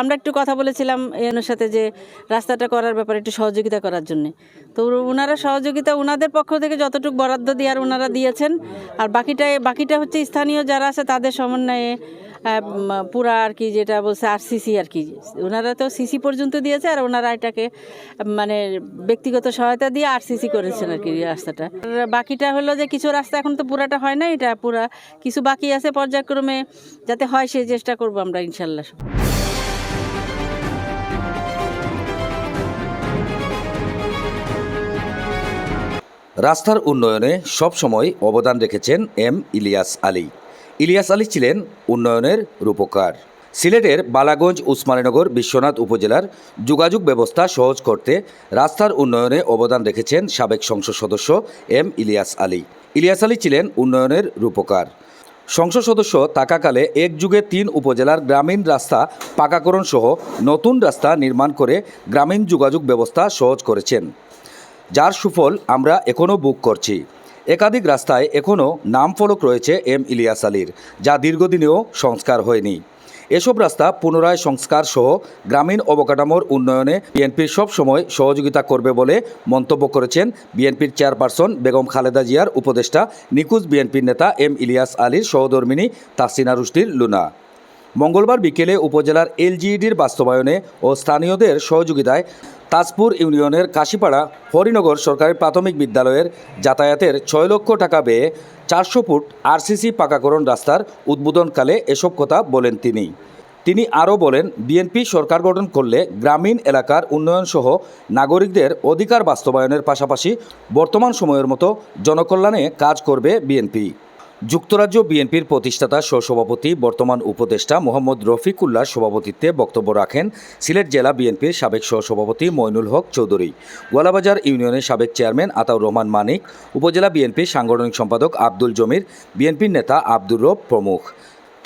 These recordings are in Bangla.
আমরা একটু কথা বলেছিলাম এনার সাথে যে রাস্তাটা করার ব্যাপারে একটু সহযোগিতা করার জন্য। তো ওনারা সহযোগিতা ওনাদের পক্ষ থেকে যতটুকু বরাদ্দ দেওয়ার ওনারা দিয়েছেন, আর বাকিটা বাকিটা হচ্ছে স্থানীয় যারা আছে তাদের সমন্বয়ে পুরা আর কি যেটা বলছে আর সিসি আর কি। ওনারা তো সিসি পর্যন্ত দিয়েছে আর ওনারা এটাকে মানে ব্যক্তিগত সহায়তা দিয়ে আর সিসি করেছেন আর কি রাস্তাটা। বাকিটা হলো যে কিছু রাস্তা এখন তো পুরাটা হয় না, এটা পুরা কিছু বাকি আছে পর্যায়ক্রমে, যাতে হয় সেই চেষ্টা করব আমরা ইনশাল্লাহ। রাস্তার উন্নয়নে সবসময় অবদান রেখেছেন এম ইলিয়াস আলী। ইলিয়াস আলী ছিলেন উন্নয়নের রূপকার। সিলেটের বালাগঞ্জ উসমানীনগর বিশ্বনাথ উপজেলার যোগাযোগ ব্যবস্থা সহজ করতে রাস্তার উন্নয়নে অবদান রেখেছেন সাবেক সংসদ সদস্য এম ইলিয়াস আলী। ইলিয়াস আলী ছিলেন উন্নয়নের রূপকার। সংসদ সদস্য থাকাকালে এক যুগে তিন উপজেলার গ্রামীণ রাস্তা পাকাকরণ সহ নতুন রাস্তা নির্মাণ করে গ্রামীণ যোগাযোগ ব্যবস্থা সহজ করেছেন। যার সুফল আমরা এখনও বুক করছি। একাধিক রাস্তায় এখনও নাম ফলক রয়েছে এম ইলিয়াস আলীর, যা দীর্ঘদিনেও সংস্কার হয়নি। এসব রাস্তা পুনরায় সংস্কার সহ গ্রামীণ অবকাঠামোর উন্নয়নে বিএনপির সবসময় সহযোগিতা করবে বলে মন্তব্য করেছেন বিএনপির চেয়ারপারসন বেগম খালেদা জিয়ার উপদেষ্টা নিকুজ বিএনপির নেতা এম ইলিয়াস আলীর সহধর্মিনী তাসিনা রুশদির লুনা। মঙ্গলবার বিকেলে উপজেলার এলজিইডির বাস্তবায়নে ও স্থানীয়দের সহযোগিতায় তাজপুর ইউনিয়নের কাশিপাড়া হরিনগর সরকারি প্রাথমিক বিদ্যালয়ের যাতায়াতের ছয় লক্ষ টাকা ব্যয়ে চারশো ফুট আরসিসি পাকাকরণ রাস্তার উদ্বোধনকালে এসব কথা বলেন তিনি। তিনি আরও বলেন, বিএনপি সরকার গঠন করলে গ্রামীণ এলাকার উন্নয়নসহ নাগরিকদের অধিকার বাস্তবায়নের পাশাপাশি বর্তমান সময়ের মতো জনকল্যাণে কাজ করবে বিএনপি। যুক্তরাজ্য বিএনপির প্রতিষ্ঠাতা সহসভাপতি, বর্তমান উপদেষ্টা মোহাম্মদ রফিকুল্লাহ সভাপতিত্বে বক্তব্য রাখেন সিলেট জেলা বিএনপির সাবেক সহসভাপতি মইনুল হক চৌধুরী। গোয়ালাবাজার ইউনিয়নের সাবেক চেয়ারম্যান আতাউর রহমান মানিক, উপজেলা বিএনপির সাংগঠনিক সম্পাদক আব্দুল জমির, বিএনপির নেতা আব্দুর রব প্রমুখ।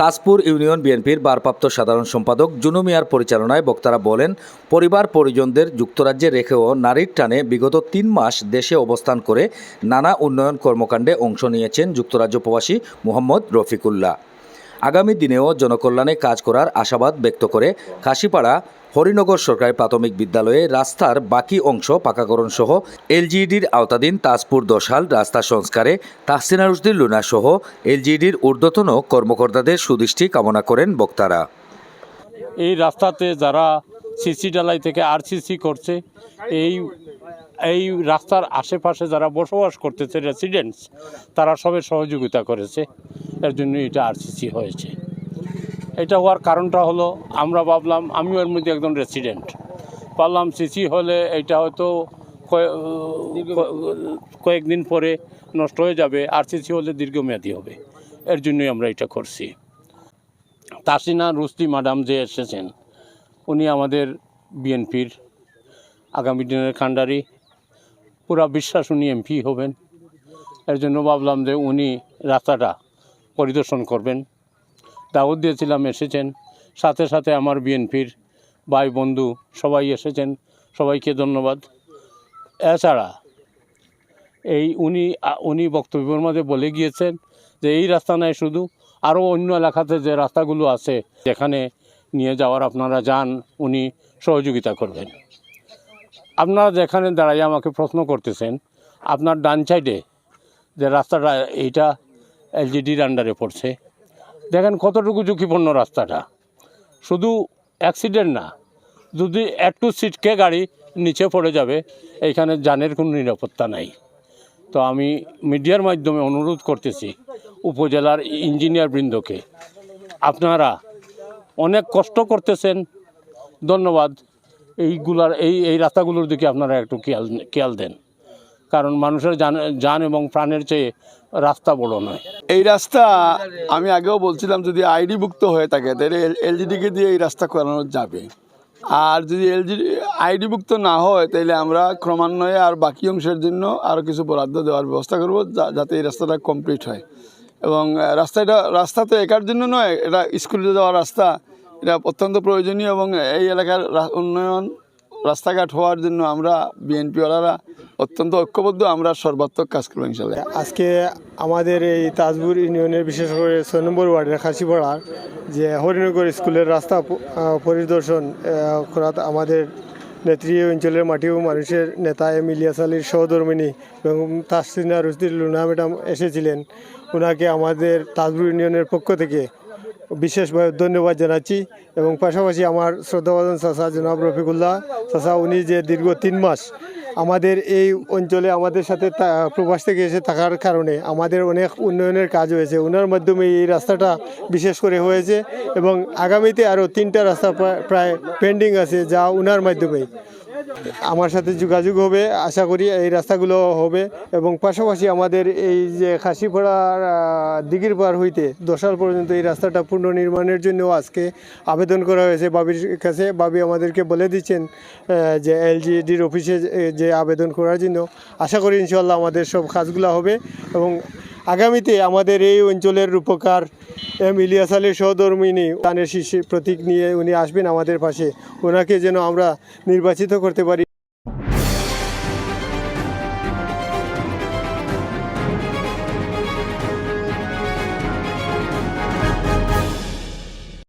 তাজপুর ইউনিয়ন বিএনপির ভারপ্রাপ্ত সাধারণ সম্পাদক জুনু মিয়ার পরিচালনায় বক্তারা বলেন, পরিবার পরিজনদের যুক্তরাজ্যে রেখেও নারীর টানে বিগত তিন মাস দেশে অবস্থান করে নানা উন্নয়ন কর্মকাণ্ডে অংশ নিয়েছেন যুক্তরাজ্য প্রবাসী মোহাম্মদ রফিকুল্লাহ। আগামী দিনেও জনকল্যাণে কাজ করার আশাবাদ ব্যক্ত করে কাশিপাড়া হরিনগর সরকারি প্রাথমিক বিদ্যালয়ে রাস্তার বাকি অংশ পাকাকরণ সহ এলজিইডির আওতাধীন তাজপুর দশাল রাস্তা সংস্কারে তাহসিনা রুশদির লুনা সহ এলজিইডির ঊর্ধ্বতন কর্মকর্তাদের সুদৃষ্টি কামনা করেন বক্তারা। এই রাস্তাতে যারা সিসি ডালাই থেকে আর সিসি করছে, এই এই রাস্তার আশেপাশে যারা বসবাস করতেছে রেসিডেন্টস তারা সবে সহযোগিতা করেছে। এর জন্য এটা আর সিসি হয়েছে। এটা হওয়ার কারণটা হলো আমরা ভাবলাম আমিও এর মধ্যে একজন রেসিডেন্ট ভাবলাম সিসি হলে এটা হয়তো কয়েকদিন পরে নষ্ট হয়ে যাবে আর সিসি হলে দীর্ঘমেয়াদী হবে। এর জন্যই আমরা এটা করছি। তাসিনা রুস্তি ম্যাডাম যে এসেছেন উনি আমাদের বিএনপির আগামী দিনের খান্ডারি। পুরা বিশ্বাস উনি এমপি হবেন। এর জন্য ভাবলাম যে উনি রাস্তাটা পরিদর্শন করবেন। দাওয়াত দিয়েছিলাম, এসেছেন। সাথে সাথে আমার বিএনপির ভাই, বন্ধু সবাই এসেছেন। সবাইকে ধন্যবাদ। এছাড়া এই উনি উনি বক্তব্যের মধ্যে বলে গিয়েছেন যে এই রাস্তা নয় শুধু আরও অন্য এলাকাতে যে রাস্তাগুলো আছে, যেখানে নিয়ে যাওয়ার আপনারা যান, উনি সহযোগিতা করবেন। আপনারা যেখানে দাঁড়াই আমাকে প্রশ্ন করতেছেন, আপনার ডান সাইডে যে রাস্তাটা, এইটা এলজিডির আন্ডারে পড়ছে। দেখেন কতটুকু ঝুঁকিপূর্ণ রাস্তাটা। শুধু অ্যাক্সিডেন্ট না, যদি একটু সিটকে গাড়ি নিচে পড়ে যাবে এইখানে যানের কোনো নিরাপত্তা নাই। তো আমি মিডিয়ার মাধ্যমে অনুরোধ করতেছি উপজেলার ইঞ্জিনিয়ার বৃন্দকে, আপনারা অনেক কষ্ট করতেছেন। ধন্যবাদ। এইগুলার, এই এই রাস্তাগুলোর দিকে আপনারা একটু খেয়াল খেয়াল দেন। কারণ মানুষের যান এবং প্রাণের চেয়ে রাস্তা বড় নয়। এই রাস্তা আমি আগেও বলছিলাম, যদি আইডি ভুক্ত হয়ে থাকে, তাহলে এলজিডিকে দিয়ে এই রাস্তা করানো যাবে। আর যদি এলজি আইডি ভুক্ত না হয়, তাহলে আমরা ক্রমান্বয়ে আর বাকি অংশের জন্য আরও কিছু বরাদ্দ দেওয়ার ব্যবস্থা করব যাতে এই রাস্তাটা কমপ্লিট হয়। এবং রাস্তাটা, রাস্তা তো একার জন্য নয়, এটা স্কুলে যাওয়ার রাস্তা, এটা অত্যন্ত প্রয়োজনীয় এবং এই এলাকার উন্নয়ন রাস্তাঘাট হওয়ার জন্য আমরা বিএনপিওয়ালারা অত্যন্ত ঐক্যবদ্ধ, আমরা সর্বাত্মক কাজ করব ইনশাল্লাহ আজকে আমাদের এই তাজপুর ইউনিয়নের বিশেষ করে ছয় নম্বর ওয়ার্ডের খাসিপাড়ার যে হরিনগর স্কুলের রাস্তা পরিদর্শন করা আমাদের নেত্রী অঞ্চলের মাটি ও মানুষের নেতা এম ইলিয়াস আলীর সহধর্মিনী এবং তাসিনা রুশদির লুনা ম্যাডাম এসেছিলেন। ওনাকে আমাদের তাজপুর ইউনিয়নের পক্ষ থেকে বিশেষভাবে ধন্যবাদ জানাচ্ছি এবং পাশাপাশি আমার শ্রদ্ধাভাজন চাষা জনাব রফিকুল্লাহ চাষা উনি যে দীর্ঘ তিন মাস আমাদের এই অঞ্চলে আমাদের সাথে প্রবাস থেকে এসে থাকার কারণে আমাদের অনেক উন্নয়নের কাজ হয়েছে। ওনার মাধ্যমে এই রাস্তাটা বিশেষ করে হয়েছে এবং আগামীতে আরও তিনটা রাস্তা প্রায়- পেন্ডিং আছে যা ওনার মাধ্যমেই আমার সাথে যোগাযোগ হবে, আশা করি এই রাস্তাগুলো হবে। এবং পাশাপাশি আমাদের এই যে খাসিপাড়ার দিঘির পার হইতে দশাল পর্যন্ত এই রাস্তাটা পুনর্নির্মাণের জন্য আজকে আবেদন করা হয়েছে। বাবির কাছে বাবি আমাদেরকে বলে দিচ্ছেন যে এলজিডির অফিসে যে আবেদন করার জন্য। আশা করি ইনশাল্লাহ আমাদের সব কাজগুলো হবে এবং আগামীতে আমাদের এই অঞ্চলের রূপকার এম ইলিয়াস আলী সহধর্মিনী তানের শীর্ষে প্রতীক নিয়ে উনি আসবেন আমাদের পাশে। ওনাকে যেন আমরা নির্বাচিত করতে পারি।